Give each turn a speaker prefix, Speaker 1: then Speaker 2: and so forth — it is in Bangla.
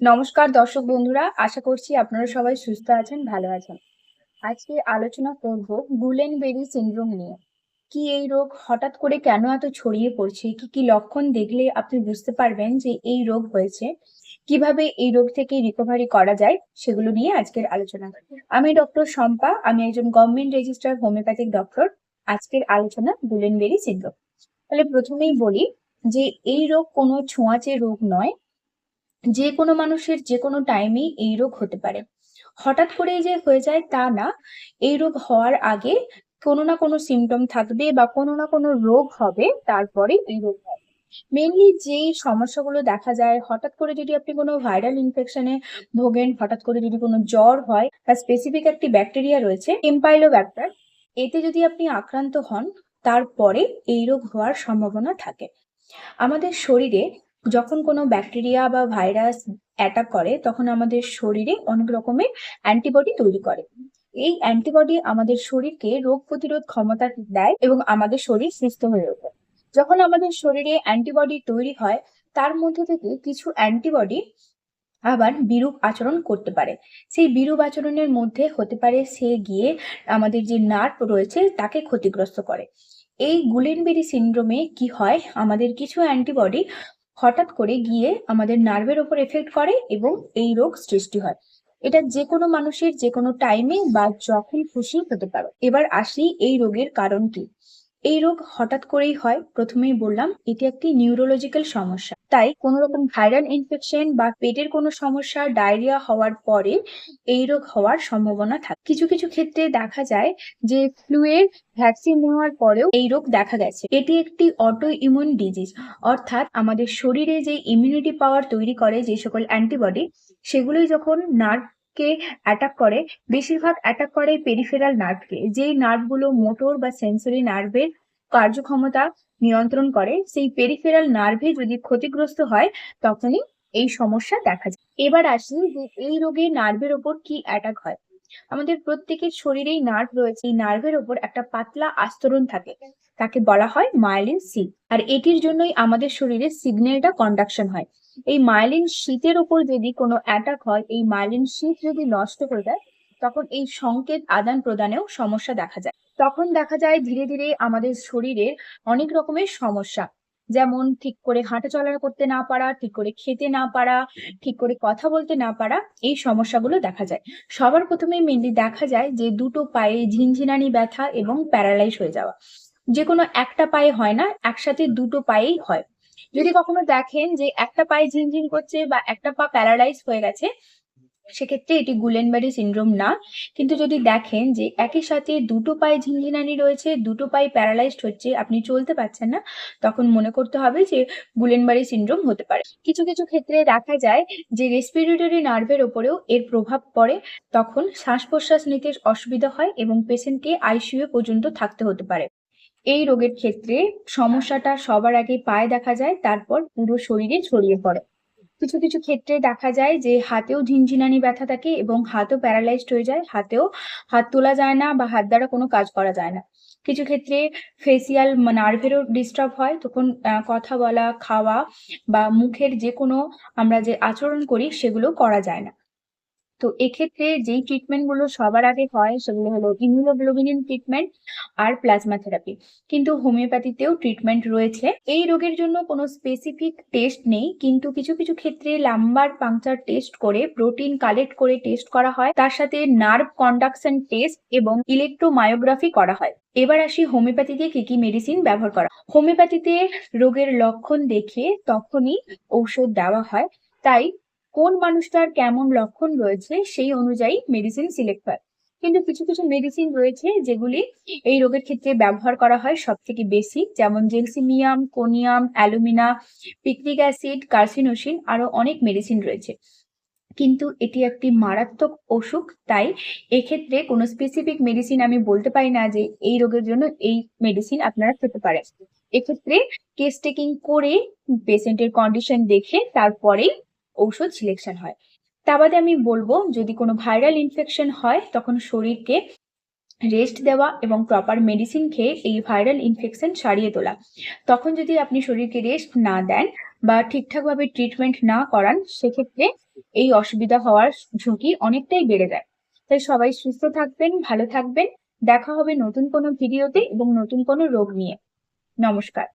Speaker 1: নমস্কার দর্শক বন্ধুরা, আশা করছি আপনারা সবাই সুস্থ আছেন, ভালো আছেন। আজকে আলোচনা করব গুলেন বেরি সিনড্রোম নিয়ে। কি এই রোগ, হঠাৎ করে কেন এত ছড়িয়ে পড়ছে, কি কি লক্ষণ দেখলে আপনি বুঝতে পারবেন যে এই রোগ হয়েছে, কীভাবে এই রোগ থেকে রিকভারি করা যায়, সেগুলো নিয়ে আজকের আলোচনা। আমি ডক্টর শম্পা, আমি একজন গভর্নমেন্ট রেজিস্টার হোমিওপ্যাথিক ডক্টর আজকের আলোচনা গুলেন বেরি সিনড্রোম। তাহলে প্রথমেই বলি যে এই রোগ কোনো ছোঁয়াচে রোগ নয় যে কোনো মানুষের যে কোনো টাইমেই এই রোগ হতে পারে। হঠাৎ করে যে হয়ে যায় তা না, এই রোগ হওয়ার আগে কোনো না কোনো সিমটম থাকবে বা কোনো না কোনো রোগ হবে, তারপরে এই রোগ হয় মেনলি যেই সমস্যাগুলো দেখা যায়, হঠাৎ করে যদি আপনি কোনো ভাইরাল ইনফেকশনে ভোগেন, হঠাৎ করে যদি কোনো জ্বর হয় বা স্পেসিফিক একটি ব্যাকটেরিয়া রয়েছে এম্পাইলোব্যাক্টার এতে যদি আপনি আক্রান্ত হন, তারপরে এই রোগ হওয়ার সম্ভাবনা থাকে। আমাদের শরীরে যখন কোনো ব্যাকটেরিয়া বা ভাইরাস অ্যাটাক করে, তখন আমাদের শরীরে অনেক রকমের অ্যান্টিবডি তৈরি করে। এই অ্যান্টিবডি আমাদের শরীরকে রোগ প্রতিরোধ ক্ষমতা দেয় এবং আমাদের শরীর সুস্থ হয়ে ওঠে। যখন আমাদের শরীরে অ্যান্টিবডি তৈরি হয়, তার মধ্যে থেকে কিছু অ্যান্টিবডি আবার বিরূপ আচরণ করতে পারে। সেই বিরূপ আচরণের মধ্যে হতে পারে সে গিয়ে আমাদের যে নার্ভ রয়েছে, তাকে ক্ষতিগ্রস্ত করে। এই গুলেনবেরি সিন্ড্রোমে কি হয়? আমাদের কিছু অ্যান্টিবডি হঠাৎ করে গিয়ে আমাদের নার্ভের ওপর এফেক্ট করে এবং এই রোগ সৃষ্টি হয়। এটা যে কোনো মানুষের যে কোনো টাইমে বা যখন খুশি হতে পারে। এবার আসি এই রোগের কারণ কি? এই রোগ হঠাৎ করেই হয়, প্রথমেই বললাম, এটি একটি নিউরোলজিক্যাল সমস্যা। তাই কোনো রকম ভাইরাল ইনফেকশন বা পেটের কোনো সমস্যা ডায়রিয়া হওয়ার পরে এই রোগ হওয়ার সম্ভাবনা থাকে। কিছু কিছু ক্ষেত্রে দেখা যায় যে ফ্লুয়ের ভ্যাকসিন নেওয়ার পরেও এই রোগ দেখা গেছে। এটি একটি অটো ইমিউন ডিজিজ অর্থাৎ আমাদের শরীরে যে ইমিউনিটি পাওয়ার তৈরি করে যে সকল অ্যান্টিবডি সেগুলোই যখন নার্ভ কে অ্যাটাক করে, বেশিরভাগ অ্যাটাক করে পেরিফেরাল নার্ভকে যেই নার্ভগুলো মোটর বা সেন্সরি নার্ভের কার্যক্ষমতা নিয়ন্ত্রণ করে, সেই পেরিফেরাল নার্ভে যদি ক্ষতিগ্রস্ত হয়, তখনই এই সমস্যা দেখা যায়। এবার আসি যে এই রোগে নার্ভের ওপর কি অ্যাটাক হয়। আমাদের প্রত্যেকের শরীরেই নার্ভ রয়েছে, এই নার্ভের ওপর একটা পাতলা আস্তরণ থাকে। তাকে বলা হয় মাইলিন সি আর এটির জন্যই আমাদের শরীরে সিগন্যালটা কন্ডাকশন হয়। এই মাইলিন শীতের ওপর যদি কোনো অ্যাটাক হয়, এই মাইলিন শীত যদি নষ্ট হয়ে যায়, তখন এই সংকেত আদান প্রদানেও সমস্যা দেখা যায়। তখন দেখা যায় ধীরে ধীরে আমাদের শরীরের অনেক রকমের সমস্যা। যেমন ঠিক করে হাঁটা চলা করতে না পারা, ঠিক করে খেতে না পারা, ঠিক করে কথা বলতে না পারা, এই সমস্যাগুলো দেখা যায়। সবার প্রথমে মেনলি দেখা যায় যে দুটো পায়ে ঝিনঝিনানি ব্যথা এবং প্যারালাইজ হয়ে যাওয়া। যে কোনো একটা পায়ে হয় না, একসাথে দুটো পায়েই হয়। যদি কখনো দেখেন যে একটা পায়ে ঝিনঝিন করছে বা একটা পা প্যারালাইজ হয়ে গেছে সেক্ষেত্রে এটি গুলেনবারি সিনড্রোম না। কিন্তু যদি দেখেন যে একই সাথে দুটো পায়ে ঝিনঝিনানি রয়েছে, দুটো পায়ে প্যারালাইজড হচ্ছে, আপনি চলতে পারছেন না, তখন মনে করতে হবে যে গুলেনবারি সিনড্রোম হতে পারে। কিছু কিছু ক্ষেত্রে দেখা যায় যে রেসপিরেটরি নার্ভের ওপরেও এর প্রভাব পড়ে, তখন শ্বাস প্রশ্বাস নিতে অসুবিধা হয় এবং পেশেন্টকে আইসিইউ পর্যন্ত থাকতে হতে পারে। এই রোগের ক্ষেত্রে সমস্যাটা সবার আগে পায়ে দেখা যায়, তারপর পুরো শরীরে ছড়িয়ে পড়ে। কিছু কিছু ক্ষেত্রে দেখা যায় যে হাতেও ঝিনঝিনানি ব্যথা থাকে এবং হাতও প্যারালাইজড হয়ে যায়, হাতেও হাত তোলা যায় না বা হাত দ্বারা কোনো কাজ করা যায় না। কিছু ক্ষেত্রে ফেসিয়াল নার্ভেরও ডিস্টার্ব হয়, তখন কথা বলা, খাওয়া বা মুখের যে কোনো আমরা যে আচরণ করি সেগুলো করা যায় না। তো এক্ষেত্রে যেই ট্রিটমেন্টগুলো সবার আগে হয়, সেগুলো হলো ইমিউনোগ্লোবিনিন ট্রিটমেন্ট আর প্লাজমা থেরাপি কিন্তু হোমিওপ্যাথিতেও ট্রিটমেন্ট রয়েছে। এই রোগের জন্য কোনো স্পেসিফিক টেস্ট নেই, কিন্তু কিছু কিছু ক্ষেত্রে লাম্বার পাংচার টেস্ট করে প্রোটিন কালেক্ট করে টেস্ট করা হয়। তার সাথে নার্ভ কন্ডাকশন টেস্ট এবং ইলেকট্রোমায়োগ্রাফি করা হয়। এবার আসি হোমিওপ্যাথিতে কি কি মেডিসিন ব্যবহার করা। হোমিওপ্যাথিতে রোগের লক্ষণ দেখে তখনই ঔষধ দেওয়া হয়। তাই কোন মানুষটার কেমন লক্ষণ রয়েছে সেই অনুযায়ী মেডিসিন সিলেক্ট হয়। কিন্তু কিছু কিছু মেডিসিন রয়েছে যেগুলি এই রোগের ক্ষেত্রে ব্যবহার করা হয় সব থেকে বেশি। যেমন gelsemium, conium, alumina picric acid, carcinosin আরও অনেক মেডিসিন রয়েছে। কিন্তু এটি একটি মারাত্মক অসুখ, তাই এক্ষেত্রে কোনো স্পেসিফিক মেডিসিন আমি বলতে পারি না যে এই রোগের জন্য এই মেডিসিন আপনারা খেতে পারেন। এক্ষেত্রে কেস টেকিং করে পেশেন্টের কন্ডিশন দেখে তারপরেই ঔষধ সিলেকশন হয়। তা বাদে আমি বলব, যদি কোনো ভাইরাল ইনফেকশন হয়, তখন শরীরকে রেস্ট দেওয়া এবং প্রপার মেডিসিন খেয়ে এই ভাইরাল ইনফেকশন সারিয়ে তোলা। তখন যদি আপনি শরীরকে রেস্ট না দেন বা ঠিকঠাকভাবে ট্রিটমেন্ট না করান, সেক্ষেত্রে এই অসুবিধা হওয়ার ঝুঁকি অনেকটাই বেড়ে যায়। তাই সবাই সুস্থ থাকবেন, ভালো থাকবেন। দেখা হবে নতুন কোনো ভিডিওতে এবং নতুন কোনো রোগ নিয়ে। নমস্কার।